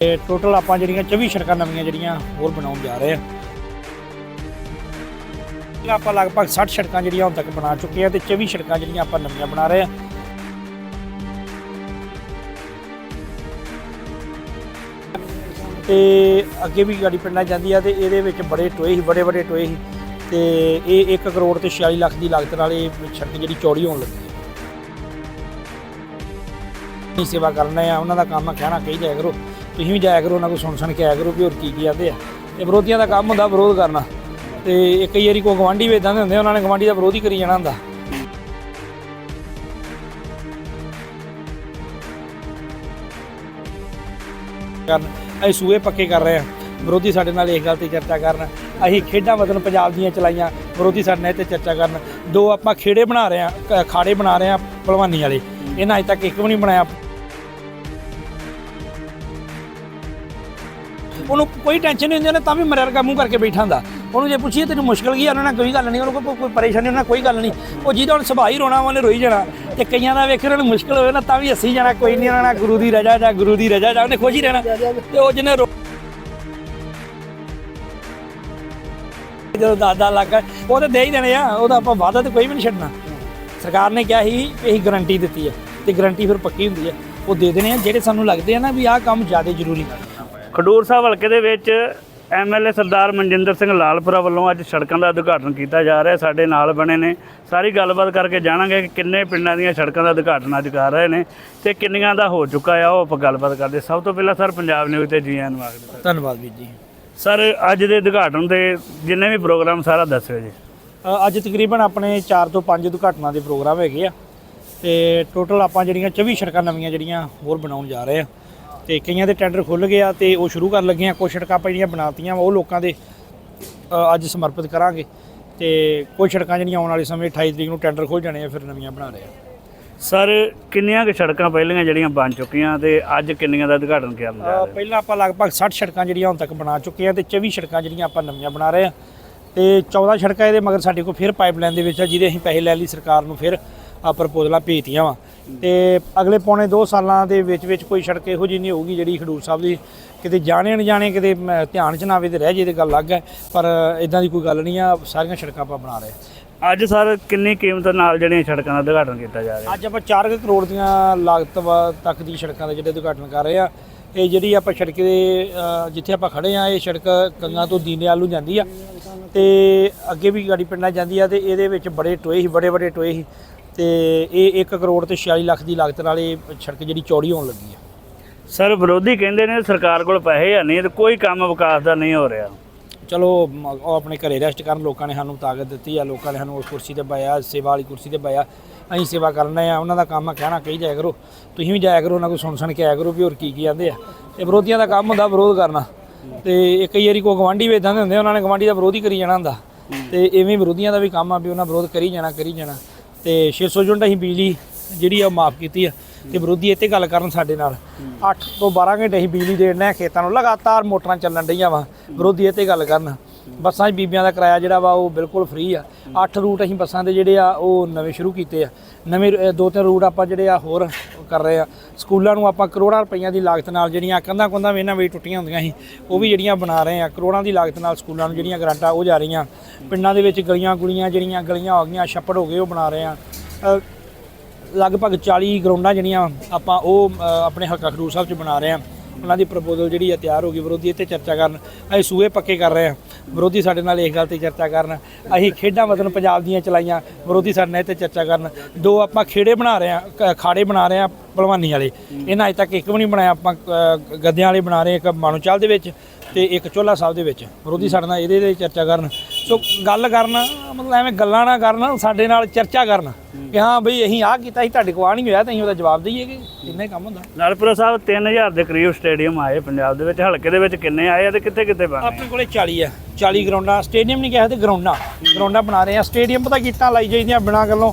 ਤੇ ਟੋਟਲ ਆਪਾਂ ਜਿਹੜੀਆਂ 24 ਸੜਕਾਂ ਨਵੀਆਂ ਜਿਹੜੀਆਂ ਹੋਰ ਬਣਾਉਣ ਜਾ ਰਹੇ ਆ। ਆਪਾਂ ਲਗਭਗ 60 ਸੜਕਾਂ ਜਿਹੜੀਆਂ ਹੁਣ ਤੱਕ ਬਣਾ ਚੁੱਕੇ ਆ ਤੇ 24 ਸੜਕਾਂ ਜਿਹੜੀਆਂ ਆਪਾਂ ਨਵੀਆਂ ਬਣਾ ਰਹੇ ਆ। ਤੇ ਅੱਗੇ ਵੀ ਗਾੜੀ ਪਿੰਡਾਂ ਜਾਂਦੀ ਆ ਤੇ ਇਹਦੇ ਵਿੱਚ ਬੜੇ ਟੋਏ ਸੀ, ਬੜੇ ਬੜੇ ਟੋਏ ਸੀ। ਤੇ ਇਹ 1 ਕਰੋੜ ਤੇ 46 ਲੱਖ ਦੀ ਲਾਗਤ ਨਾਲ ਇਹ ਸੜਕ ਜਿਹੜੀ ਚੌੜੀ ਹੋਣ ਲੱਗੀ। ਹੈ ਸੇਵਾ ਕਰਨਾ ਆ, ਉਹਨਾਂ ਦਾ ਕੰਮ ਕਹਿਣਾ ਕਹੀ ਜਾਇਆ ਕਰੋ। ਤੁਸੀਂ ਵੀ ਜਾਇਆ ਕਰੋ ਉਹਨਾਂ ਕੋਲ ਸੁਣ ਸੁਣ ਕੇ ਆਇਆ ਕਰੋ ਵੀ ਹੋਰ ਕੀ ਕੀ ਆਂਦੇ ਆ। ਇਹ ਵਿਰੋਧੀਆਂ ਦਾ ਕੰਮ ਹੁੰਦਾ ਵਿਰੋਧ ਕਰਨਾ। ਤੇ ਇੱਕ ਕਈ ਵਾਰੀ ਕੋਈ ਗਵਾਂਢੀ ਵੀ ਇਦਾਂ ਦੇ ਹੁੰਦੇ ਆ, ਉਹਨਾਂ ਨੇ ਗਵਾਂਢੀ ਦਾ ਵਿਰੋਧ ਹੀ ਕਰੀ ਜਾਣਾ ਹੁੰਦਾ। ਕਰਨ ਅਸੀਂ ਸੂਏ ਪੱਕੇ ਕਰ ਰਹੇ ਆ। ਵਿਰੋਧੀ ਸਾਡੇ ਨਾਲ ਇਸ ਗੱਲ ਤੇ ਚਰਚਾ ਕਰਨ। ਅਸੀਂ ਖੇਡਾਂ ਵਤਨ ਪੰਜਾਬ ਦੀਆਂ ਚਲਾਈਆਂ। ਵਿਰੋਧੀ ਸਾਡੇ ਨਾਲ ਇਹ ਤੇ ਚਰਚਾ ਕਰਨ। ਦੋ ਆਪਾਂ ਖੇੜੇ ਬਣਾ ਰਹੇ ਆ ਖਾੜੇ ਬਣਾ ਰਹੇ ਆ ਭਲਵਾਨੀ ਵਾਲੇ। ਇਹਨਾਂ ਅਜੇ ਤੱਕ ਇੱਕ ਵੀ ਨਹੀਂ ਬਣਾਇਆ। ਉਹਨੂੰ ਕੋਈ ਟੈਨਸ਼ਨ ਨਹੀਂ ਹੁੰਦੀ, ਉਹਨੇ ਤਾਂ ਵੀ ਮਰਿਆ ਵਰਗਾ ਮੂੰਹ ਕਰਕੇ ਬੈਠਾ ਹੁੰਦਾ। ਉਹਨੂੰ ਜੇ ਪੁੱਛੀਏ ਤੈਨੂੰ ਮੁਸ਼ਕਲ ਕੀ ਆ ਉਹਨਾਂ ਨਾਲ ਕੋਈ ਗੱਲ ਨਹੀਂ, ਉਹਨੂੰ ਕੋਈ ਪਰੇਸ਼ਾਨੀ ਉਹਨਾਂ ਨਾਲ ਕੋਈ ਗੱਲ ਨਹੀਂ। ਉਹ ਜਿਹਦਾ ਹੁਣ ਸੁਭਾਅ ਹੀ ਰੋਣਾ, ਉਹਨੇ ਰੋਈ ਜਾਣਾ। ਤੇ ਕਈਆਂ ਦਾ ਵੇਖ ਉਹਨਾਂ ਨੂੰ ਮੁਸ਼ਕਲ ਹੋਵੇ ਨਾ, ਤਾਂ ਵੀ ਹੱਸੀ ਜਾਣਾ, ਕੋਈ ਨਹੀਂ ਉਹਨਾਂ ਨਾਲ ਗੁਰੂ ਦੀ ਰਜਾ ਜਾਂ ਗੁਰੂ ਦੀ ਰਜਾ ਜਾਂ ਉਹਨੇ ਖੁਸ਼ ਹੀ ਰਹਿਣਾ। ਤੇ ਉਹ ਜਿਹਨੇ ਰੋ- ਜਦੋਂ ਦਾਦਾ ਲੱਗਾ ਉਹ ਤਾਂ ਦੇ ਹੀ ਦੇਣੇ ਆ, ਉਹਦਾ ਆਪਾਂ ਵਾਅਦਾ ਤੇ ਕੋਈ ਵੀ ਨਹੀਂ ਛੱਡਣਾ। ਸਰਕਾਰ ਨੇ ਕਿਹਾ ਸੀ ਵੀ ਅਸੀਂ ਗਾਰੰਟੀ ਦਿੱਤੀ ਹੈ ਤੇ ਗਾਰੰਟੀ ਫਿਰ ਪੱਕੀ ਹੁੰਦੀ ਹੈ ਉਹ ਦੇ ਦੇਣੇ ਆ, ਜਿਹੜੇ ਸਾਨੂੰ ਲੱਗਦੇ ਆ ਨਾ ਵੀ ਆਹ ਕੰਮ ਜ਼ਿਆਦਾ ਜ਼ਰੂਰੀ ਖਡੂਰ ਸਾਹਿਬ ਹਲਕੇ ਦੇ ਵਿੱਚ ਐਮਐਲਏ ਸਰਦਾਰ ਮਨਜਿੰਦਰ ਸਿੰਘ ਲਾਲਪੁਰਾ ਵੱਲੋਂ ਅੱਜ ਸੜਕਾਂ ਦਾ ਉਦਘਾਟਨ ਕੀਤਾ ਜਾ ਰਿਹਾ ਸਾਡੇ ਨਾਲ ਬਣੇ ਨੇ। ਸਾਰੀ ਗੱਲਬਾਤ ਕਰਕੇ ਜਾਣਾਂਗੇ ਕਿ ਕਿੰਨੇ ਪਿੰਡਾਂ ਦੀਆਂ ਸੜਕਾਂ ਦਾ ਉਦਘਾਟਨ ਅੱਜ ਕਰ ਰਹੇ ਨੇ ਤੇ ਕਿੰਨੀਆਂ ਦਾ ਹੋ ਚੁੱਕਾ ਆ ਉਹ ਆਪਾਂ ਗੱਲਬਾਤ ਕਰਦੇ ਸਭ ਤੋਂ ਪਹਿਲਾਂ ਸਰ ਪੰਜਾਬ ਨਿਊਜ਼ ਤੇ ਜੀ ਆਇਆਂ ਨੂੰ ਆਖਦੇ। ਧੰਨਵਾਦ ਵੀਰ ਜੀ। ਸਰ ਅੱਜ ਦੇ ਉਦਘਾਟਨ ਦੇ ਜਿੰਨੇ ਵੀ ਪ੍ਰੋਗਰਾਮ ਸਾਰਾ ਦੱਸਿਓ ਜੀ। ਅੱਜ ਤਕਰੀਬਨ ਆਪਣੇ 4 ਤੋਂ 5 ਉਦਘਾਟਨਾਂ ਦੇ ਪ੍ਰੋਗਰਾਮ ਹੈਗੇ ਆ ਤੇ ਟੋਟਲ ਆਪਾਂ ਜਿਹੜੀਆਂ 24 ਸੜਕਾਂ ਨਵੀਆਂ ਜਿਹੜੀਆਂ ਹੋਰ ਬਣਾਉਣ ਜਾ ਰਹੇ ਆ ਤੇ ਕਈਆਂ ਦੇ ਟੈਂਡਰ ਖੁੱਲ ਗਏ ਆ ਤੇ ਉਹ ਸ਼ੁਰੂ ਕਰਨ ਲੱਗੇ ਆ ਕੁਝ ਸੜਕਾਂ ਆਪਾਂ ਜਿਹੜੀਆਂ ਬਣਾਤੀਆਂ ਉਹ ਲੋਕਾਂ ਦੇ ਅੱਜ ਸਮਰਪਿਤ ਕਰਾਂਗੇ। ਤੇ ਕੁਝ ਸੜਕਾਂ ਜਿਹੜੀਆਂ ਆਉਣ ਵਾਲੇ ਸਮੇਂ 28 ਤਰੀਕ ਨੂੰ ਟੈਂਡਰ ਖੁੱਲ ਜਾਣੇ ਆ ਫਿਰ ਨਵੀਆਂ ਬਣਾ ਰਹੇ ਆ। ਸਰ ਕਿੰਨੀਆਂ ਕੁ ਸੜਕਾਂ ਪਹਿਲੀਆਂ ਜਿਹੜੀਆਂ ਬਣ ਚੁੱਕੀਆਂ ਤੇ ਅੱਜ ਕਿੰਨੀਆਂ ਦਾ ਉਦਘਾਟਨ ਕਰਨ ਜਾ ਰਹੇ ਪਹਿਲਾਂ ਆਪਾਂ ਲਗਭਗ 60 ਸੜਕਾਂ ਜਿਹੜੀਆਂ ਹੁਣ ਤੱਕ ਬਣਾ ਚੁੱਕੇ ਆ ਤੇ 24 ਸੜਕਾਂ ਜਿਹੜੀਆਂ ਆਪਾਂ ਨਵੀਆਂ ਬਣਾ ਰਹੇ ਆ। ਤੇ 14 ਸੜਕਾਂ ਇਹਦੇ ਮਗਰ ਸਾਡੇ ਕੋਲ ਫਿਰ ਪਾਈਪਲਾਈਨ ਦੇ ਵਿੱਚ ਆ ਜਿਹਦੇ ਅਸੀਂ ਪੈਸੇ ਲੈ ਲਈ ਸਰਕਾਰ ਨੂੰ ਫਿਰ ਆ ਪ੍ਰਪੋਜ਼ਲਾਂ ਭੇਜਤੀਆਂ ਵਾ। ਤੇ ਅਗਲੇ ਪੌਣੇ 2 ਸਾਲਾਂ ਦੇ ਵਿੱਚ ਵਿੱਚ ਕੋਈ ਸੜਕ ਇਹੋ ਜਿਹੀ ਨਹੀਂ ਹੋਊਗੀ ਜਿਹੜੀ ਖਡੂਰ ਸਾਹਿਬ ਦੀ ਕਿਤੇ ਜਾਣੇ ਅਣਜਾਣੇ ਕਿਤੇ ਧਿਆਨ ਚ ਨਾ ਆਵੇ ਤੇ ਰਹਿ ਜੇ ਤੇ ਗੱਲ ਅਲੱਗ ਹੈ ਪਰ ਇਦਾਂ ਦੀ ਕੋਈ ਗੱਲ ਨਹੀਂ ਆ ਸਾਰੀਆਂ ਸੜਕਾਂ ਆਪਾਂ ਬਣਾ ਰਹੇ ਅੱਜ ਸਰ ਕਿੰਨੀ ਕੀਮਤ ਨਾਲ ਜਿਹੜੀਆਂ ਸੜਕਾਂ ਦਾ ਉਦਘਾਟਨ ਕੀਤਾ ਜਾ ਰਿਹਾ? ਅੱਜ ਆਪਾਂ 4 ਕਰੋੜ ਦੀਆਂ ਲਾਗਤ ਤੱਕ ਦੀ ਸੜਕਾਂ ਦਾ ਜਿਹੜੇ ਉਦਘਾਟਨ ਕਰ ਰਹੇ ਆ ਇਹ ਜਿਹੜੀ ਆਪਾਂ ਸੜਕ ਦੇ ਜਿੱਥੇ ਆਪਾਂ ਖੜੇ ਆ ਇਹ ਸੜਕ ਕੰਗਾ ਤੋਂ ਦੀਨਿਆਲ ਨੂੰ ਜਾਂਦੀ ਆ। ਤੇ ਅੱਗੇ ਵੀ ਗਾੜੀ ਪਿੰਡਾਂ ਜਾਂਦੀ ਆ ਤੇ ਇਹਦੇ ਵਿੱਚ ਬੜੇ ਟੋਏ ਸੀ ਬੜੇ ਬੜੇ ਟੋਏ ਸੀ। ਤੇ ਇਹ 1 ਕਰੋੜ ਤੇ 46 ਲੱਖ ਦੀ ਲਾਗਤ ਨਾਲ ਇਹ ਸੜਕ ਜਿਹੜੀ ਚੌੜੀ ਹੋਣ ਲੱਗੀ ਆ। ਸਰ ਵਿਰੋਧੀ ਕਹਿੰਦੇ ਨੇ ਸਰਕਾਰ ਕੋਲ ਪੈਸੇ ਹੈ ਨਹੀਂ ਤੇ ਕੋਈ ਕੰਮ ਵਿਕਾਸ ਦਾ ਨਹੀਂ ਹੋ ਰਿਹਾ। ਚਲੋ ਮ- ਉਹ ਆਪਣੇ ਘਰੇ ਰੈਸਟ ਕਰਨ ਲੋਕਾਂ ਨੇ ਸਾਨੂੰ ਤਾਕਤ ਦਿੱਤੀ ਆ ਲੋਕਾਂ ਨੇ ਸਾਨੂੰ ਉਸ ਕੁਰਸੀ ਤੇ ਬਾਇਆ ਸੇਵਾ ਵਾਲੀ ਕੁਰਸੀ ਤੇ ਬਾਇਆ ਅਸੀਂ ਸੇਵਾ ਕਰਨਾ ਆ ਉਹਨਾਂ ਦਾ ਕੰਮ ਆ ਕਹਿਣਾ ਕਹੀ ਜਾਇਆ ਕਰੋ। ਤੁਸੀਂ ਵੀ ਜਾਇਆ ਕਰੋ ਉਹਨਾਂ ਕੋਲ ਸੁਣ ਸੁਣ ਕੇ ਆਇਆ ਕਰੋ ਵੀ ਹੋਰ ਕੀ ਕੀ ਆਂਦੇ ਆ। ਤੇ ਵਿਰੋਧੀਆਂ ਦਾ ਕੰਮ ਹੁੰਦਾ ਵਿਰੋਧ ਕਰਨਾ। ਤੇ ਇੱਕ ਵਾਰੀ ਕੋਈ ਗਵਾਂਢੀ ਵੀ ਇਦਾਂ ਦੇ ਹੁੰਦੇ ਉਹਨਾਂ ਨੇ ਗਵਾਂਢੀ ਦਾ ਵਿਰੋਧ ਹੀ ਕਰੀ ਜਾਣਾ ਹੁੰਦਾ। ਤੇ ਇਵੇਂ ਵਿਰੋਧੀਆਂ ਦਾ ਵੀ ਕੰਮ ਆ ਵੀ ਉਹਨਾਂ ਵਿਰੋਧ ਕਰੀ ਜਾਣਾ ਕਰੀ ਜਾਣਾ। ਤੇ 600 ਯੂਨਿਟ ਅਸੀਂ ਬਿਜਲੀ ਜਿਹੜੀ ਆ ਉਹ ਮਾਫ ਕੀਤੀ ਆ ਤੇ ਵਿਰੋਧੀ ਇੱਥੇ ਗੱਲ ਕਰਨ ਸਾਡੇ ਨਾਲ। 8 ਤੋਂ 12 ਘੰਟੇ ਅਸੀਂ ਬਿਜਲੀ ਦੇਣ ਆ ਖੇਤਾਂ ਨੂੰ। ਲਗਾਤਾਰ ਮੋਟਰਾਂ ਚੱਲਣ ਡਈਆਂ ਵਾ। ਵਿਰੋਧੀ ਇੱਥੇ ਗੱਲ ਕਰਨ। ਬੱਸਾਂ 'ਚ ਬੀਬੀਆਂ ਦਾ ਕਿਰਾਇਆ ਜਿਹੜਾ ਵਾ ਉਹ ਬਿਲਕੁਲ ਫ੍ਰੀ ਆ। 8 ਰੂਟ ਅਸੀਂ ਬੱਸਾਂ ਦੇ ਜਿਹੜੇ ਆ, ਉਹ ਨਵੇਂ ਸ਼ੁਰੂ ਕੀਤੇ ਆ। ਨਵੇਂ ਦੋ ਤਿੰਨ ਰੂਟ ਆਪਾਂ ਜਿਹੜੇ ਆ ਹੋਰ ਕਰ ਰਹੇ ਆ। ਸਕੂਲਾਂ ਨੂੰ ਆਪਾਂ ਕਰੋੜਾਂ ਰੁਪਈਆਂ ਦੀ ਲਾਗਤ ਨਾਲ ਜਿਹੜੀਆਂ ਕੰਧਾਂ ਕੰਧਾਂ ਵੀ ਇਹਨਾਂ ਵਿੱਚ ਟੁੱਟੀਆਂ ਹੁੰਦੀਆਂ ਸੀ, ਉਹ ਵੀ ਜਿਹੜੀਆਂ ਬਣਾ ਰਹੇ ਆ। ਕਰੋੜਾਂ ਦੀ ਲਾਗਤ ਨਾਲ ਸਕੂਲਾਂ ਨੂੰ ਜਿਹੜੀਆਂ ਗਰਾਂਟਾਂ ਉਹ ਜਾ ਰਹੀਆਂ। ਪਿੰਡਾਂ ਦੇ ਵਿੱਚ ਗਲੀਆਂ ਗੁਲੀਆਂ ਜਿਹੜੀਆਂ ਗਲੀਆਂ ਹੋ ਗਈਆਂ, ਛੱਪੜ ਹੋ ਗਏ, ਉਹ ਬਣਾ ਰਹੇ ਆ। ਲਗਭਗ 40 ਗਰਾਊਂਡਾਂ ਜਿਹੜੀਆਂ ਆਪਾਂ ਉਹ ਆਪਣੇ ਹਲਕਾ ਖਡੂਰ ਸਾਹਿਬ 'ਚ ਬਣਾ ਰਹੇ ਆ। ਉਹਨਾਂ ਦੀ ਪ੍ਰਪੋਜ਼ਲ ਜਿਹੜੀ ਆ ਤਿਆਰ ਹੋ ਗਈ ਵਿਰੋਧੀ ਇੱਥੇ ਚਰਚਾ ਕਰਨ। ਅਸੀਂ ਸੂਏ ਪੱਕੇ ਕਰ ਰਹੇ ਆ। ਵਿਰੋਧੀ ਸਾਡੇ ਨਾਲ ਇਸ ਗੱਲ ਤੇ ਚਰਚਾ ਕਰਨ। ਅਸੀਂ ਖੇਡਾਂ ਵਤਨ ਪੰਜਾਬ ਦੀਆਂ ਚਲਾਈਆਂ, ਵਿਰੋਧੀ ਸਾਡੇ ਨਾਲ ਇਹ 'ਤੇ ਚਰਚਾ ਕਰਨ। ਦੋ ਆਪਾਂ ਖੇੜੇ ਬਣਾ ਰਹੇ ਆ ਕ- ਅਖਾੜੇ ਬਣਾ ਰਹੇ ਆ ਭਲਵਾਨੀ ਵਾਲੇ। ਇਹਨਾਂ ਅਜੇ ਤੱਕ ਇੱਕ ਵੀ ਨਹੀਂ ਬਣਾਇਆ, ਆਪਾਂ ਗੱਦਿਆਂ ਵਾਲੇ ਬਣਾ ਰਹੇ ਇੱਕ ਮਾਨੂਚਾਲ ਦੇ ਵਿੱਚ ਤੇ ਇੱਕ ਚੋਲਾ ਸਾਹਿਬ ਦੇ ਵਿੱਚ। ਵਿਰੋਧੀ ਸਾਡੇ ਨਾਲ ਇਹਦੇ ਤੇ ਚਰਚਾ ਕਰਨ। ਸੋ ਗੱਲ ਕਰਨ ਮਤਲਬ ਐਵੇਂ ਗੱਲਾਂ ਨਾ ਕਰਨ ਸਾਡੇ ਨਾਲ ਚਰਚਾ ਕਰਨ ਕਿ ਹਾਂ ਬਈ ਅਸੀਂ ਆਹ ਕੀਤਾ ਸੀ ਤੁਹਾਡੇ ਕੋਲ ਆ ਨਹੀਂ ਹੋਇਆ ਤਾਂ ਅਸੀਂ ਉਹਦਾ ਜਵਾਬ ਦਈਏ ਕਿ ਇੰਨਾ ਹੀ ਕੰਮ ਹੁੰਦਾ। ਲਾਲਪੁਰਾ ਸਾਹਿਬ 3000 ਦੇ ਕਰੀਬ ਸਟੇਡੀਅਮ ਆਏ ਪੰਜਾਬ ਦੇ ਵਿੱਚ ਹਲਕੇ ਦੇ ਵਿੱਚ ਕਿੰਨੇ ਆਏ ਆ ਤੇ ਕਿੱਥੇ ਕਿੱਥੇ ਬਣੇ ਆਪਣੇ ਕੋਲੇ 40 ਆ 40 ਗਰਾਊਂਡਾਂ ਸਟੇਡੀਅਮ ਨਹੀਂ ਕਿਹਾ ਤੇ ਗਰਾਊਂਡਾਂ ਗਰਾਊਂਡਾਂ ਬਣਾ ਰਹੇ ਆ ਸਟੇਡੀਅਮ ਪਤਾ ਕੀਟਾਂ ਲਾਈ ਜਾਈਦੀਆਂ ਬਿਨਾਂ ਗੱਲੋਂ।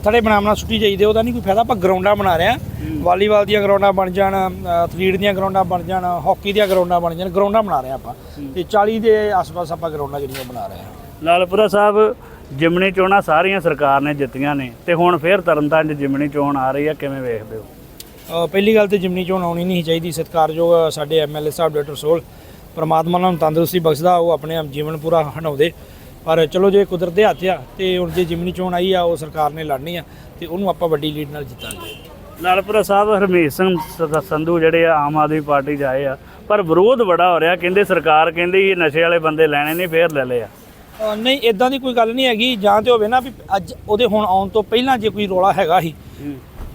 ਥੜੇ ਬਣਾਉਣਾ ਸੁੱਟੀ ਜਾਈਦੇ ਉਹਦਾ ਨਹੀਂ ਕੋਈ ਫਾਇਦਾ ਆਪਾਂ ਗਰਾਊਂਡਾਂ ਬਣਾ ਰਹੇ ਆ ਵਾਲੀਬਾਲ ਦੀਆਂ ਗਰਾਊਂਡਾਂ ਬਣ ਜਾਣ ਐਥਲੀਟ ਦੀਆਂ ਗਰਾਊਂਡਾਂ ਬਣ ਜਾਣ ਹਾਕੀ ਦੀਆਂ ਗਰਾਊਂਡਾਂ ਬਣ ਜਾਣ ਗਰਾਊਂਡਾਂ ਬਣਾ ਰਹੇ ਆ ਆਪਾਂ। ਤੇ 40 ਦੇ ਆਸ-ਪਾਸ ਆਪਾਂ ਗਰਾਊਂਡਾਂ ਜਿਹੜੀਆਂ ਬਣਾ ਰਹੇ ਆ ਲਾਲਪੁਰਾ ਸਾਹਿਬ ਜਿਮਣੀ ਚੋਣਾਂ ਸਾਰੀਆਂ ਸਰਕਾਰ ਨੇ ਜਿੱਤੀਆਂ ਨੇ ਤੇ ਹੁਣ ਫੇਰ ਤਰਨਤਾਰਨ 'ਚ ਜਿਮਣੀ ਚੋਣ ਆ ਰਹੀ ਆ ਕਿਵੇਂ ਵੇਖਦੇ ਹੋ? ਪਹਿਲੀ ਗੱਲ ਤੇ ਜਿਮਨੀ ਚੋਣ ਆਉਣੀ ਨਹੀਂ ਚਾਹੀਦੀ ਸਤਿਕਾਰਯੋਗ ਸਾਡੇ ਐਮਐਲਏ ਸਾਹਿਬ ਡਾਕਟਰ ਸੋਲ ਪ੍ਰਮਾਤਮਾ ਉਹਨਾਂ ਨੂੰ ਤੰਦਰੁਸਤੀ ਬਖਸ਼ਦਾ ਉਹ ਆਪਣੇ ਆਪ ਜੀਵਨ ਪੂਰਾ ਹੰਡਾਉਂਦੇ ਪਰ ਚਲੋ ਜੇ ਕੁਦਰਤ ਦੇ ਹੱਥ ਆ ਤੇ ਹੁਣ ਜੇ ਜਿਮਨੀ ਚੋਣ ਆਈ ਆ ਉਹ ਸਰਕਾਰ ਨੇ ਲੜਨੀ ਆ ਤੇ ਉਹਨੂੰ ਆਪਾਂ ਵੱਡੀ ਲੀਡ ਨਾਲ ਜਿੱਤਾਂਗੇ। ਲਾਲਪੁਰਾ ਸਾਹਿਬ ਹਰਮੀਤ ਸਿੰਘ ਸੰਧੂ ਜਿਹੜੇ ਆ ਆਮ ਆਦਮੀ ਪਾਰਟੀ 'ਚ ਆਏ ਆ ਪਰ ਵਿਰੋਧ ਬੜਾ ਹੋ ਰਿਹਾ। ਕਹਿੰਦੇ ਸਰਕਾਰ ਕਹਿੰਦੀ ਇਹ ਨਸ਼ੇ ਵਾਲੇ ਬੰਦੇ ਲੈਣੇ ਨਹੀਂ ਫੇਰ ਲੈ ਲਏ ਆ। ਅ, ਨਹੀਂ ਇਦਾਂ ਦੀ ਕੋਈ ਗੱਲ ਨਹੀਂ ਹੈਗੀ। ਜਾਂ ਤੇ ਹੋਵੇ ਨਾ ਵੀ ਅੱਜ ਉਹਦੇ ਹੁਣ ਆਉਣ ਤੋਂ ਪਹਿਲਾਂ ਜੇ ਕੋਈ ਰੋਲਾ ਹੈਗਾ ਸੀ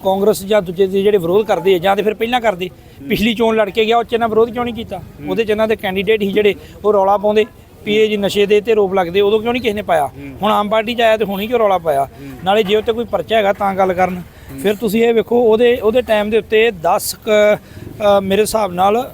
ਕਾਂਗਰਸ ਜਾਂ ਦੂਜੇ ਦੇ ਜਿਹੜੇ ਵਿਰੋਧ ਕਰਦੇ ਆ ਜਾਂ ਤੇ ਫਿਰ ਪਹਿਲਾਂ ਕਰਦੇ। ਪਿਛਲੀ ਚੋਣ ਲੜ ਕੇ ਗਿਆ ਉਹ ਚ ਇਹਨਾਂ ਵਿਰੋਧ ਕਿਉਂ ਨਹੀਂ ਕੀਤਾ? ਉਹਦੇ ਚ ਇਹਨਾਂ ਦੇ ਕੈਂਡੀਡੇਟ ਸੀ ਜਿਹੜੇ ਉਹ ਰੌਲਾ ਪਾਉਂਦੇ। ਵੀ ਇਹ ਜੀ ਨਸ਼ੇ ਦੇ ਤੇ ਰੋਪ ਲੱਗਦੇ ਉਦੋਂ ਕਿਉਂ ਨਹੀਂ ਕਿਸੇ ਨੇ ਪਾਇਆ? ਹੁਣ ਆਮ ਪਾਰਟੀ ਚ ਆਇਆ ਤੇ ਹੁਣ ਹੀ ਕਿਉਂ ਰੌਲਾ ਪਾਇਆ? ਨਾਲੇ ਜੇ ਉੱਤੇ ਕੋਈ ਪਰਚਾ ਹੈਗਾ ਤਾਂ ਗੱਲ ਕਰਨ। ਫਿਰ ਤੁਸੀਂ ਇਹ ਵੇਖੋ ਉਹਦੇ ਉਹਦੇ ਟਾਈਮ ਦੇ ਉੱਤੇ 10 ਕੁ, ਅ, ਮੇਰੇ ਹਿਸਾਬ ਨਾਲ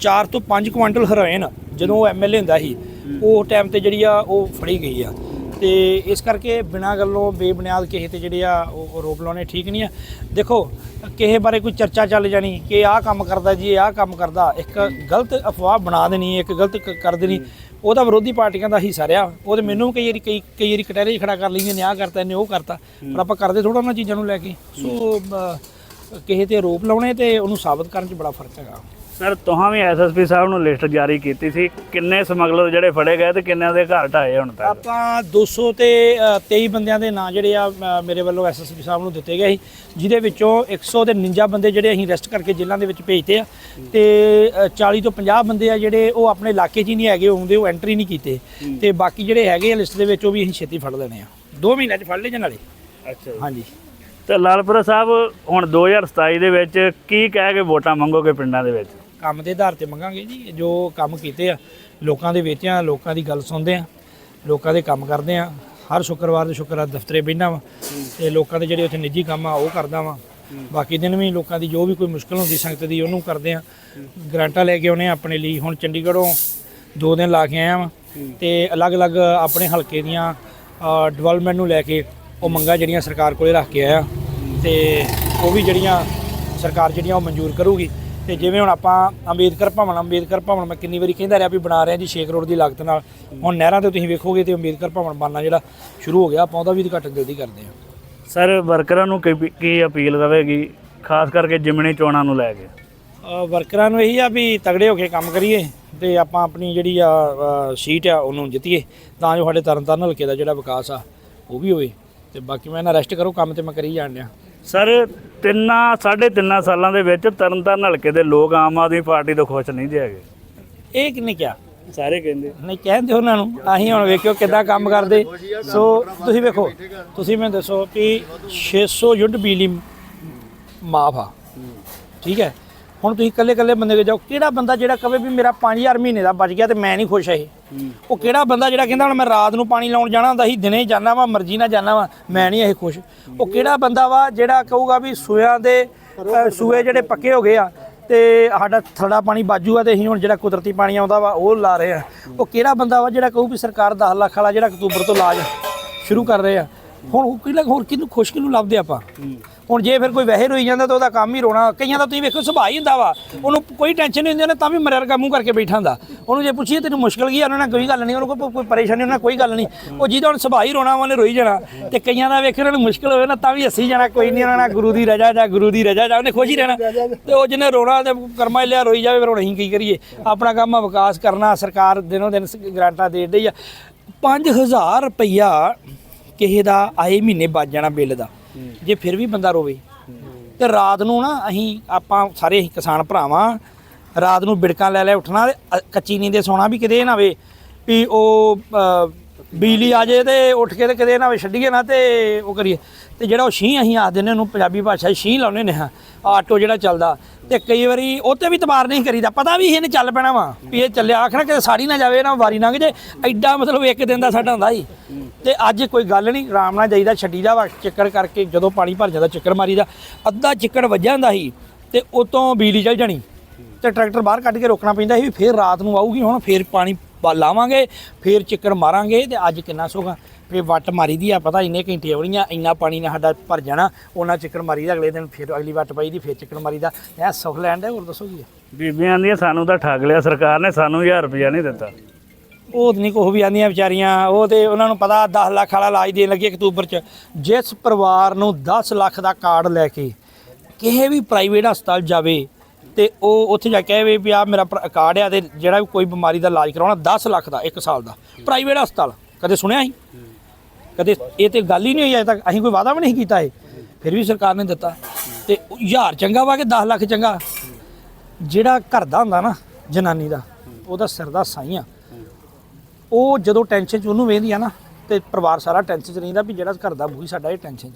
4 ਤੋਂ 5 ਕੁਇੰਟਲ ਹੈਰੋਇਨ ਜਦੋਂ ਉਹ ਐਮਐਲਏ ਹੁੰਦਾ ਸੀ ਉਹ ਟਾਈਮ ਤੇ ਜਿਹੜੀ ਆ ਉਹ ਫੜੀ ਗਈ ਆ। ਤੇ ਇਸ ਕਰਕੇ ਬਿਨਾਂ ਗੱਲੋਂ ਬੇਬੁਨਿਆਦ ਕਿਸੇ ਤੇ ਜਿਹੜੇ ਆ ਉਹ ਰੋਪ ਲਾਉਣੇ ਠੀਕ ਨਹੀਂ ਆ। ਦੇਖੋ ਕਿਸੇ ਬਾਰੇ ਕੋਈ ਚਰਚਾ ਚੱਲ ਜਾਣੀ ਕਿ ਆਹ ਕੰਮ ਕਰਦਾ ਜੀ ਆਹ ਕੰਮ ਕਰਦਾ ਇੱਕ ਗਲਤ ਅਫਵਾਹ ਬਣਾ ਦੇਣੀ ਇੱਕ ਗਲਤ ਕਰ ਦੇਣੀ। ਉਹਦਾ ਵਿਰੋਧੀ ਪਾਰਟੀਆਂ ਦਾ ਹਿੱਸਾ ਰਿਹਾ। ਉਹ ਤੇ ਮੈਨੂੰ ਕਈ ਵਾਰੀ ਕਈ ਕਈ ਵਾਰੀ ਕਟਹਿਰੇ 'ਚ ਖੜਾ ਕਰ ਲੈਂਦੇ ਨੇ ਆਹ ਕਰਤਾ ਇਹਨੇ ਉਹ ਕਰਤਾ। ਪਰ ਆਪਾਂ ਕਰਦੇ ਥੋੜਾ ਉਹਨਾਂ ਚੀਜ਼ਾਂ ਨੂੰ ਲੈ ਕੇ। ਸੋ ਕਿਸੇ ਤੇ ਆਰੋਪ ਲਾਉਣੇ ਤੇ ਉਹਨੂੰ ਸਾਬਤ ਕਰਨ 'ਚ ਬੜਾ ਫ਼ਰਕ ਹੈਗਾ। ਸਰ ਤੁਹਾਂ ਵੀ ਐਸਐਸਪੀ ਸਾਹਿਬ ਨੂੰ ਲਿਸਟ ਜਾਰੀ ਕੀਤੀ ਸੀ ਕਿੰਨੇ ਸਮਗਲਰ ਜਿਹੜੇ ਫੜੇ ਗਏ ਤੇ ਕਿੰਨਿਆਂ ਦੇ ਘਰ ਢਾਏ ਹੁਣ ਤੱਕ? ਆਪਾਂ 200 ਤੇ ਅ, 23 ਬੰਦਿਆਂ ਦੇ ਨਾਂ ਜਿਹੜੇ ਆ ਮੇਰੇ ਵੱਲੋਂ ਐਸਐਸਪੀ ਸਾਹਿਬ ਨੂੰ ਦਿੱਤੇ ਗਏ ਸੀ ਜਿਹਦੇ ਵਿੱਚੋਂ 100 ਦੇ 49 ਬੰਦੇ ਜਿਹੜੇ ਅਸੀਂ ਅਰੈਸਟ ਕਰਕੇ ਜੇਲ੍ਹਾਂ ਦੇ ਵਿੱਚ ਭੇਜਤੇ ਆ ਤੇ ਅ, 40 ਤੋਂ 50 ਬੰਦੇ ਆ ਜਿਹੜੇ ਉਹ ਆਪਣੇ ਇਲਾਕੇ 'ਚ ਹੀ ਨਹੀਂ ਹੈਗੇ ਹੁੰਦੇ ਉਹ ਐਂਟਰੀ ਨਹੀਂ ਕੀਤੇ ਤੇ ਬਾਕੀ ਜਿਹੜੇ ਹੈਗੇ ਆ ਲਿਸਟ ਦੇ ਵਿੱਚ ਉਹ ਵੀ ਅਸੀਂ ਛੇਤੀ ਫੜ ਲੈਣੇ ਆ। 2 ਮਹੀਨਿਆਂ 'ਚ ਫੜ ਲਏ ਜੇ ਨਾਲੇ? ਅੱਛਾ ਹਾਂਜੀ। ਤੇ ਲਾਲਪੁਰਾ ਸਾਹਿਬ ਹੁਣ 2027 ਦੇ ਵਿੱਚ ਕੀ ਕਹਿ ਕੇ ਵੋਟਾਂ ਮੰਗੋਗੇ ਪਿੰਡਾਂ ਦੇ ਵਿੱਚ? ਕੰਮ ਦੇ ਆਧਾਰ ਤੇ ਮੰਗਾਂਗੇ ਜੀ, ਜੋ ਕੰਮ ਕੀਤੇ ਆ, ਲੋਕਾਂ ਦੇ ਵਿੱਚ ਆ, ਲੋਕਾਂ ਦੀ ਗੱਲ ਸੁਣਦੇ ਆ, ਲੋਕਾਂ ਦੇ ਕੰਮ ਕਰਦੇ ਆ, ਹਰ ਸ਼ੁੱਕਰਵਾਰ ਦੇ ਸ਼ੁੱਕਰਵਾਰ ਦਫ਼ਤਰੇ ਬਹਿਣਾ ਵਾ, ਤੇ ਲੋਕਾਂ ਦੇ ਜਿਹੜੇ ਉੱਥੇ ਨਿੱਜੀ ਕੰਮ ਆ, ਉਹ ਕਰਦਾ ਵਾ। ਬਾਕੀ ਦਿਨ ਵੀ ਲੋਕਾਂ ਦੀ ਜੋ ਵੀ ਕੋਈ ਮੁਸ਼ਕਲ ਹੁੰਦੀ ਸੰਗਤ ਦੀ, ਉਹਨੂੰ ਕਰਦੇ ਆ। ਗ੍ਰਾਂਟਾਂ ਲੈ ਕੇ ਆਉਨੇ ਆਪਣੇ ਲਈ, ਹੁਣ ਚੰਡੀਗੜ੍ਹੋਂ ਦੋ ਦਿਨ ਲਾ ਕੇ ਆਇਆ ਵਾਂ, ਤੇ ਅਲੱਗ-ਅਲੱਗ ਆਪਣੇ ਹਲਕੇ ਦੀਆਂ ਡਿਵੈਲਪਮੈਂਟ ਨੂੰ ਲੈ ਕੇ ਉਹ ਮੰਗਾਂ ਜਿਹੜੀਆਂ ਸਰਕਾਰ ਕੋਲੇ ਰੱਖ ਕੇ ਆਇਆ। ਤੇ ਉਹ ਵੀ ਜਿਹੜੀਆਂ ਸਰਕਾਰ ਜਿਹੜੀਆਂ ਉਹ ਮਨਜ਼ੂਰ ਕਰੂਗੀ। ਤੇ ਜਿਵੇਂ ਹੁਣ ਆਪਾਂ ਅੰਬੇਦਕਰ ਭਵਨ ਅੰਬੇਦਕਰ ਭਵਨ ਮੈਂ ਕਿੰਨੀ ਵਾਰੀ ਕਹਿੰਦਾ ਰਿਹਾ ਵੀ ਬਣਾ ਰਹੇ ਜੀ 6 ਕਰੋੜ ਦੀ ਲਾਗਤ ਨਾਲ। ਹੁਣ ਨਹਿਰਾਂ ਤੇ ਤੁਸੀਂ ਵੇਖੋਗੇ ਤੇ ਅੰਬੇਦਕਰ ਭਵਨ ਬਣਨਾ ਜਿਹੜਾ ਸ਼ੁਰੂ ਹੋ ਗਿਆ ਆਪਾਂ ਉਹਦਾ ਵੀ ਉਦਘਾਟਨ ਜਲਦੀ ਕਰਦੇ ਹਾਂ। ਸਰ ਵਰਕਰਾਂ ਨੂੰ ਕੀ ਕੀ ਅਪੀਲ ਰਵੇਗੀ? ਖਾਸ ਕਰਕੇ ਜਿਮਣੀ ਚੋਣਾਂ ਨੂੰ ਲੈ ਕੇ। ਅ, ਵਰਕਰਾਂ ਨੂੰ ਇਹੀ ਆ ਵੀ ਤਗੜੇ ਹੋ ਕੇ ਕੰਮ ਕਰੀਏ ਤੇ ਆਪਾਂ ਆਪਣੀ ਜਿਹੜੀ ਆ ਅ, ਸੀਟ ਆ ਉਹਨੂੰ ਜਿੱਤੀਏ ਤਾਂ ਜੋ ਸਾਡੇ ਤਰਨਤਾਰਨ ਹਲਕੇ ਦਾ ਜਿਹੜਾ ਵਿਕਾਸ ਆ ਉਹ ਵੀ ਹੋਵੇ। ਤੇ ਬਾਕੀ ਮੈਂ ਨਾ ਰੈਸਟ ਕਰੋ ਕੰਮ ਤੇ ਮੈਂ ਕਰੀ ਜਾਣ ਡਿਆ। ਸਰ ਤਿੰਨਾਂ ਸਾਢੇ ਤਿੰਨਾਂ ਸਾਲਾਂ ਦੇ ਵਿੱਚ ਤਰਨਤਾਰਨ ਹਲਕੇ ਦੇ ਲੋਕ ਆਮ ਆਦਮੀ ਪਾਰਟੀ ਤੋਂ ਖੁਸ਼ ਨਹੀਂ ਜੇ ਹੈਗੇ। ਇਹ ਕਿੰਨੇ ਕਿਹਾ? ਸਾਰੇ ਕਹਿੰਦੇ। ਨਹੀਂ ਕਹਿੰਦੇ ਉਹਨਾਂ ਨੂੰ। ਅਸੀਂ ਹੁਣ ਵੇਖਿਓ ਕਿੱਦਾਂ ਕੰਮ ਕਰਦੇ। ਸੋ ਤੁਸੀਂ ਵੇਖੋ ਤੁਸੀਂ ਮੈਨੂੰ ਦੱਸੋ ਕਿ 600 ਯੂਨਿਟ ਬਿਜਲੀ ਮਾਫ ਆ। ਠੀਕ ਹੈ? ਹੁਣ ਤੁਸੀਂ ਇਕੱਲੇ ਇਕੱਲੇ ਬੰਦੇ ਕੇ ਜਾਓ। ਕਿਹੜਾ ਬੰਦਾ ਜਿਹੜਾ ਕਵੇ ਵੀ ਮੇਰਾ 5000 ਮਹੀਨੇ ਦਾ ਬਚ ਗਿਆ ਤੇ ਮੈਂ ਨਹੀਂ ਖੁਸ਼ ਇਹ ਉਹ ਕਿਹੜਾ ਬੰਦਾ ਜਿਹੜਾ ਕਹਿੰਦਾ ਹੁਣ ਮੈਂ ਰਾਤ ਨੂੰ ਪਾਣੀ ਲਾਉਣ ਜਾਣਾ ਹੁੰਦਾ ਸੀ, ਦਿਨੇ ਜਾਣਾ ਵਾ, ਮਰਜ਼ੀ ਨਾਲ ਜਾਣਾ ਵਾ, ਮੈਂ ਨਹੀਂ ਇਹ ਖੁਸ਼। ਉਹ ਕਿਹੜਾ ਬੰਦਾ ਵਾ ਜਿਹੜਾ ਕਹੂਗਾ ਵੀ ਸੂਆਂ ਦੇ ਸੂਏ ਜਿਹੜੇ ਪੱਕੇ ਹੋ ਗਏ ਆ ਤੇ ਸਾਡਾ ਥੜਾ ਪਾਣੀ ਬਾਜੂ ਆ ਤੇ ਅਸੀਂ ਹੁਣ ਜਿਹੜਾ ਕੁਦਰਤੀ ਪਾਣੀ ਆਉਂਦਾ ਵਾ, ਉਹ ਲਾ ਰਹੇ ਆ। ਉਹ ਕਿਹੜਾ ਬੰਦਾ ਵਾ ਜਿਹੜਾ ਕਹੂ ਵੀ ਸਰਕਾਰ 10 ਲੱਖ ਵਾਲਾ ਜਿਹੜਾ ਅਕਤੂਬਰ ਤੋਂ ਇਲਾਜ ਸ਼ੁਰੂ ਕਰ ਰਹੇ ਆ। ਹੁਣ ਉਹ ਕਿਹੜਾ ਹੋਰ ਕਿਹਨੂੰ ਖੁਸ਼, ਕਿਹਨੂੰ ਲੱਭਦੇ ਆਪਾਂ? ਹੁਣ ਜੇ ਫਿਰ ਕੋਈ ਵਹਿ ਰੋਈ ਜਾਂਦਾ ਤਾਂ ਉਹਦਾ ਕੰਮ ਹੀ ਰੋਣਾ। ਕਈਆਂ ਦਾ ਤੁਸੀਂ ਵੇਖੋ, ਸੁਭਾਅ ਹੀ ਹੁੰਦਾ ਵਾ। ਉਹਨੂੰ ਕੋਈ ਟੈਨਸ਼ਨ ਨਹੀਂ ਹੁੰਦੀ, ਉਹਨੇ ਤਾਂ ਵੀ ਮਰਿਆ ਵਰਗਾ ਮੂੰਹ ਕਰਕੇ ਬੈਠਾ ਹੁੰਦਾ। ਉਹਨੂੰ ਜੇ ਪੁੱਛੀਏ, ਤੈਨੂੰ ਮੁਸ਼ਕਲ ਕੀ ਆ? ਉਹਨਾਂ ਨਾਲ ਕੋਈ ਗੱਲ ਨਹੀਂ, ਉਹਨੂੰ ਕੋਈ ਕੋਈ ਪਰੇਸ਼ਾਨੀ, ਉਹਨਾਂ ਨਾਲ ਕੋਈ ਗੱਲ ਨਹੀਂ। ਉਹ ਜਿਹਦਾ ਹੁਣ ਸੁਭਾਅ ਹੀ ਰੋਣਾ ਉਹਨੇ ਰੋਈ ਜਾਣਾ। ਤੇ ਕਈਆਂ ਦਾ ਵੇਖੋ, ਉਹਨਾਂ ਨੂੰ ਮੁਸ਼ਕਲ ਹੋਵੇ ਨਾ, ਤਾਂ ਵੀ ਹੱਸੀ ਜਾਣਾ। ਕੋਈ ਨਹੀਂ, ਉਹਨਾਂ ਨਾਲ ਗੁਰੂ ਦੀ ਰਜਾ ਜਾਂ ਗੁਰੂ ਦੀ ਰਜਾ ਜਾਂ ਉਹਨੇ ਖੁਸ਼ ਹੀ ਰਹਿਣਾ। ਤੇ ਉਹ ਜਿਹਨੇ ਰੋਣਾ ਤੇ ਕਰਮਾ ਹੀ ਲਿਆ, ਰੋਈ ਜਾਵੇ, ਫਿਰ ਹੁਣ ਅਸੀਂ ਕੀ ਕਰੀਏ? ਆਪਣਾ ਕੰਮ ਆ, ਵਿਕਾਸ ਕਰਨਾ, ਸਰਕਾਰ ਦਿਨੋਂ ਦਿਨ ਸ- ਗ੍ਰਾਂਟਾਂ ਦੇ ਰਹੀ ਆ। 5000 ਰੁਪਈਆ ਕਿਸੇ ਦਾ ਆਏ ਮਹੀਨੇ ਬਚ ਜਾਣਾ ਬਿੱਲ ਦਾ। ਜੇ ਫਿਰ ਵੀ ਬੰਦਾ ਰੋਵੇ, ਤੇ ਰਾਤ ਨੂੰ ਨਾ ਅਸੀਂ ਆਪਾਂ ਸਾਰੇ ਅਸੀਂ ਕਿਸਾਨ ਭਰਾਵਾਂ, ਰਾਤ ਨੂੰ ਬਿੜਕਾਂ ਲੈ ਲੈ ਉੱਠਣਾ ਤੇ ਕੱਚੀ ਨੀਂਦੇ ਸੌਣਾ ਵੀ ਕਿਤੇ ਇਹ ਨਾ ਵੇ ਵੀ ਉਹ ਬਿਜਲੀ ਆ ਜੇ ਤੇ ਉੱਠ ਕੇ ਤੇ ਕਿਤੇ ਨਾ ਵੇ ਛੱਡੀਏ ਨਾ ਤੇ ਉਹ ਕਰੀਏ। ਤੇ ਜਿਹੜਾ ਉਹ ਸ਼ੀਂ ਅਸੀਂ ਆਖਦੇ ਨੇ ਉਹਨੂੰ ਪੰਜਾਬੀ ਭਾਸ਼ਾ 'ਚ ਛੀਂ ਲਾਉਂਦੇ ਨੇ ਹਾਂ, ਆਟੋ ਜਿਹੜਾ ਚੱਲਦਾ ਤੇ ਕਈ ਵਾਰੀ ਉਹ ਤੇ ਵੀ ਤਬਾਰ ਨਹੀਂ ਕਰੀਦਾ। ਪਤਾ ਵੀ ਇਹਨੇ ਚੱਲ ਪੈਣਾ ਵਾ, ਵੀ ਇਹ ਚੱਲਿਆ। ਆਖਣਾ ਕਿ ਸਾੜੀ ਨਾ ਜਾਵੇ, ਨਾ ਵਾਰੀ ਲੰਘ ਜੇ। ਐਡਾ ਮਤਲਬ ਇੱਕ ਦਿਨ ਦਾ ਸਾਡਾ ਹੁੰਦਾ ਸੀ। ਤੇ ਅੱਜ ਕੋਈ ਗੱਲ ਨਹੀਂ, ਆਰਾਮ ਨਾਲ ਜਾਈਦਾ ਛੱਡੀਦਾ ਵਾ ਚੱਕਰ ਕਰਕੇ ਜਦੋਂ ਪਾਣੀ ਭਰ ਜਾਂਦਾ ਚੱਕਰ ਮਾਰੀਦਾ। ਅੱਧਾ ਚੱਕਰ ਵੱਜਾ ਹੁੰਦਾ ਸੀ ਤੇ ਉਤੋਂ ਬਿਜਲੀ ਚੱਲ ਜਾਣੀ। ਤੇ ਟਰੈਕਟਰ ਬਾਹਰ ਕੱਢ ਕੇ ਰੋਕਣਾ ਪੈਂਦਾ ਸੀ ਵੀ ਫੇਰ ਰਾਤ ਨੂੰ ਆਊਗੀ, ਹੁਣ ਫੇਰ ਪਾਣੀ ਲਾਵਾਂਗੇ ਫੇਰ ਚੱਕਰ ਮਾਰਾਂਗੇ ਤੇ ਅੱਜ ਕਿੰਨਾ ਸੋਗਾ ਫੇਰ ਵੱਟ ਮਾਰੀ ਦੀ ਆ ਪਤਾ ਇੰਨੇ ਘੰਟੇ ਆਉਣੀਆਂ ਇੰਨਾ ਪਾਣੀ ਨਾਲ ਸਾਡਾ ਭਰ ਜਾਣਾ ਉਹਨਾਂ ਚੱਕਰ ਮਾਰੀਦਾ ਅਗਲੇ ਦਿਨ ਫੇਰ ਅਗਲੀ ਵੱਟ ਪਾਈ ਦੀ ਫੇਰ ਚੱਕਰ ਮਾਰੀਦਾ ਇਹ ਸੁੱਖ ਲੈਣ ਦੇ ਹੋਰ ਦੱਸੋ ਕੀ ਆ? ਬੀਬੀਆਂ ਦੀਆਂ ਸਾਨੂੰ ਤਾਂ ਠੱਗ ਲਿਆ ਸਰਕਾਰ ਨੇ ਸਾਨੂੰ 1000 ਰੁਪਇਆ ਨਹੀਂ ਦਿੱਤਾ। ਉਹ ਨਹੀਂ ਕੋਹ ਵੀ ਆਂਦੀਆਂ ਵਿਚਾਰੀਆਂ ਉਹ ਤੇ ਉਹਨਾਂ ਨੂੰ ਪਤਾ 10 ਲੱਖ ਵਾਲਾ ਇਲਾਜ ਦੇਣ ਲੱਗੇ ਅਕਤੂਬਰ ਚ। ਜਿਸ ਪਰਿਵਾਰ ਨੂੰ 10 ਲੱਖ ਦਾ ਕਾਰਡ ਲੈ ਕੇ ਕਿਸੇ ਵੀ ਪ੍ਰਾਈਵੇਟ ਹਸਪਤਾਲ ਜਾਵੇ ਤੇ ਉਹ ਉੱਥੇ ਜਾ ਕੇ ਆਏ ਵੀ ਆ ਮੇਰਾ ਪ੍ਰ- ਕਾਰਡ ਆ ਤੇ ਜਿਹੜਾ ਵੀ ਕੋਈ ਬਿਮਾਰੀ ਦਾ ਇਲਾਜ ਕਰਾਉਣਾ 10 ਲੱਖ ਦਾ 1 ਸਾਲ ਦਾ ਪ੍ਰਾਈਵੇਟ ਹਸਪਤਾਲ। ਕਦੇ ਸੁਣਿਆ ਸੀ? ਕਦੇ ਇਹ ਤੇ ਗੱਲ ਹੀ ਨਹੀਂ ਹੋਈ ਅਜੇ ਤੱਕ। ਅਸੀਂ ਕੋਈ ਵਾਅਦਾ ਵੀ ਨਹੀਂ ਕੀਤਾ ਇਹ। ਫਿਰ ਵੀ ਸਰਕਾਰ ਨੇ ਦਿੱਤਾ। ਤੇ ਹਜ਼ਾਰ ਚੰਗਾ ਵਾ ਕਿ 10 ਲੱਖ ਚੰਗਾ? ਜਿਹੜਾ ਘਰ ਦਾ ਹੁੰਦਾ ਨਾ, ਜਨਾਨੀ ਦਾ, ਉਹਦਾ ਸਿਰ ਦਾ ਸਾਈਆਂ ਉਹ ਜਦੋਂ ਟੈਨਸ਼ਨ ਚ ਉਹਨੂੰ ਵੇਂਦੀ ਆ ਨਾ, ਤੇ ਪਰਿਵਾਰ ਸਾਰਾ ਟੈਨਸ਼ਨ ਚ ਰਹਿੰਦਾ ਵੀ ਜਿਹੜਾ ਘਰ ਦਾ ਬੂਹੀ ਸਾਡਾ, ਇਹ ਟੈਨਸ਼ਨ ਚ।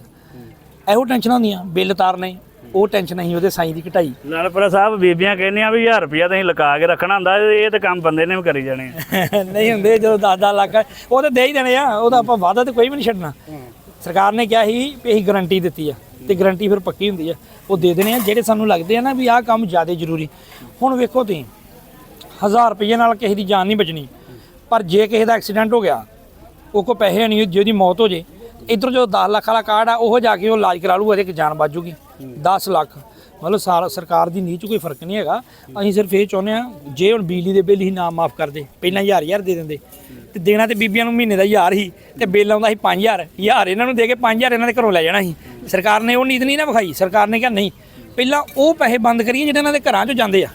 ਇਹੋ ਟੈਨਸ਼ਨਾਂ ਹੁੰਦੀਆਂ। ਬਿੱਲ ਤਾਰਨੇ। ਉਹ ਟੈਨਸ਼ਨ ਨਹੀਂ ਉਹਦੇ ਸਾਈਂ ਦੀ ਘਟਾਈ। ਲਾਲਪੁਰਾ ਸਾਹਿਬ ਬੀਬੀਆਂ ਕਹਿੰਦੀਆਂ ਵੀ 1000 ਰੁਪਇਆ ਤਾਂ ਅਸੀਂ ਲੁਕਾ ਕੇ ਰੱਖਣਾ ਹੁੰਦਾ ਇਹ ਤਾਂ ਕੰਮ ਬੰਦੇ ਨੇ ਵੀ ਕਰੀ ਜਾਣੇ ਨਹੀਂ ਹੁੰਦੇ ਜਦੋਂ 10-10 ਲੱਖ ਉਹ ਤੇ ਦੇ ਹੀ ਦੇਣੇ ਆ ਉਹਦਾ ਆਪਾਂ ਵਾਅਦਾ ਤੇ ਕੋਈ ਵੀ ਨਹੀਂ ਛੱਡਣਾ। ਸਰਕਾਰ ਨੇ ਕਿਹਾ ਸੀ ਵੀ ਅਸੀਂ ਗਾਰੰਟੀ ਦਿੱਤੀ ਆ ਤੇ ਗਾਰੰਟੀ ਫਿਰ ਪੱਕੀ ਹੁੰਦੀ ਆ। ਉਹ ਦੇ ਦੇਣੇ ਆ ਜਿਹੜੇ ਸਾਨੂੰ ਲੱਗਦੇ ਆ ਨਾ ਵੀ ਆਹ ਕੰਮ ਜ਼ਿਆਦਾ ਜ਼ਰੂਰੀ। ਹੁਣ ਵੇਖੋ ਤੁਸੀਂ 1000 ਰੁਪਏ ਨਾਲ ਕਿਸੇ ਦੀ ਜਾਨ ਨਹੀਂ ਬਚਣੀ। ਪਰ ਜੇ ਕਿਸੇ ਦਾ ਐਕਸੀਡੈਂਟ ਹੋ ਗਿਆ ਉਹ ਕੋ ਪੈਸੇ ਨਹੀਂ ਜਿਹਦੀ ਮੌਤ ਹੋ ਜੇ ਇਧਰ ਜੋ 10 ਲੱਖ ਵਾਲਾ ਕਾਰਡ ਆ ਉਹ ਜਾ ਕੇ ਉਹ ਇਲਾਜ ਕਰਾ ਲੂਗਾ ਤੇ ਇੱਕ ਜਾਨ ਬਚ ਜੂਗੀ। 10 ਲੱਖ। ਮਤਲਬ ਸਾਰਾ ਸਰਕਾਰ ਦੀ ਨੀਤ 'ਚ ਕੋਈ ਫ਼ਰਕ ਨਹੀਂ ਹੈਗਾ। ਅਸੀਂ ਸਿਰਫ ਇਹ ਚਾਹੁੰਦੇ ਆ ਜੇ ਹੁਣ ਬਿਜਲੀ ਦੇ ਬਿੱਲ ਹੀ ਨਾ ਮਾਫ ਕਰਦੇ ਪਹਿਲਾਂ ਹਜ਼ਾਰ ਹਜ਼ਾਰ ਦੇ ਦਿੰਦੇ। ਤੇ ਦੇਣਾ ਤੇ ਬੀਬੀਆਂ ਨੂੰ ਮਹੀਨੇ ਦਾ ਹਜ਼ਾਰ ਹੀ, ਤੇ ਬਿੱਲ ਆਉਂਦਾ ਸੀ 5000 ਹਜ਼ਾਰ। ਇਹਨਾਂ ਨੂੰ ਦੇ ਕੇ 5000 ਇਹਨਾਂ ਦੇ ਘਰੋਂ ਲੈ ਜਾਣਾ ਸੀ। ਸਰਕਾਰ ਨੇ ਉਹ ਨੀਤ ਨਹੀਂ ਨਾ ਵਿਖਾਈ। ਸਰਕਾਰ ਨੇ ਕਿਹਾ, ਨਹੀਂ, ਪਹਿਲਾਂ ਉਹ ਪੈਸੇ ਬੰਦ ਕਰੀਏ ਜਿਹੜੇ ਇਹਨਾਂ ਦੇ ਘਰਾਂ 'ਚੋਂ ਜਾਂਦੇ ਆ।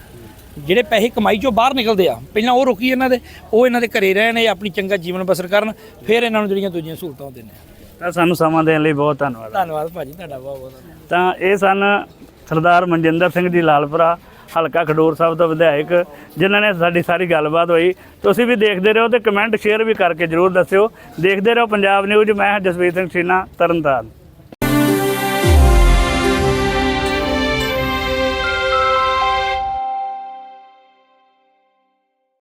ਜਿਹੜੇ ਪੈਸੇ ਕਮਾਈ ਚੋਂ ਬਾਹਰ ਨਿਕਲਦੇ ਆ। ਪਹਿਲਾਂ ਉਹ ਰੋਕੀ ਇਹਨਾਂ ਦੇ, ਉਹ ਇਹਨਾਂ ਦੇ ਘਰੇ ਰਹਿਣ, ਇਹ ਆਪਣੀ ਚੰਗਾ ਜੀਵਨ ਬਸਰ ਕਰਨ, ਫਿਰ ਇਹਨਾਂ ਨੂੰ ਜਿਹੜੀਆਂ ਦੂਜੀਆਂ ਸਹੂਲਤਾਂ ਦਿੰਦੇ ਆ। ਤਾਂ ਸਾਨੂੰ ਸਮਾਂ ਦੇਣ ਲਈ ਬਹੁਤ ਧੰਨਵਾਦ। ਧੰਨਵਾਦ ਭਾਜੀ ਤੁਹਾਡਾ ਬਹੁਤ ਬਹੁਤ ਤਾਂ ਇਹ ਸਨ ਸਰਦਾਰ ਮਨਜਿੰਦਰ ਸਿੰਘ ਜੀ ਲਾਲਪੁਰਾ ਹਲਕਾ ਖਡੂਰ ਸਾਹਿਬ ਤੋਂ ਵਿਧਾਇਕ ਜਿਨ੍ਹਾਂ ਨੇ ਸਾਡੀ ਸਾਰੀ ਗੱਲਬਾਤ ਹੋਈ। ਤੁਸੀਂ ਵੀ ਦੇਖਦੇ ਰਹੋ ਤੇ ਕਮੈਂਟ ਸ਼ੇਅਰ ਵੀ ਕਰਕੇ ਜਰੂਰ ਦੱਸਿਓ। ਦੇਖਦੇ ਰਹੋ ਪੰਜਾਬ ਨਿਊਜ਼ ਮੈਂ ਹਾਂ ਜਸਵੀਰ ਸਿੰਘ ਸੀਨਾ ਤਰਨਤਾਰਨ।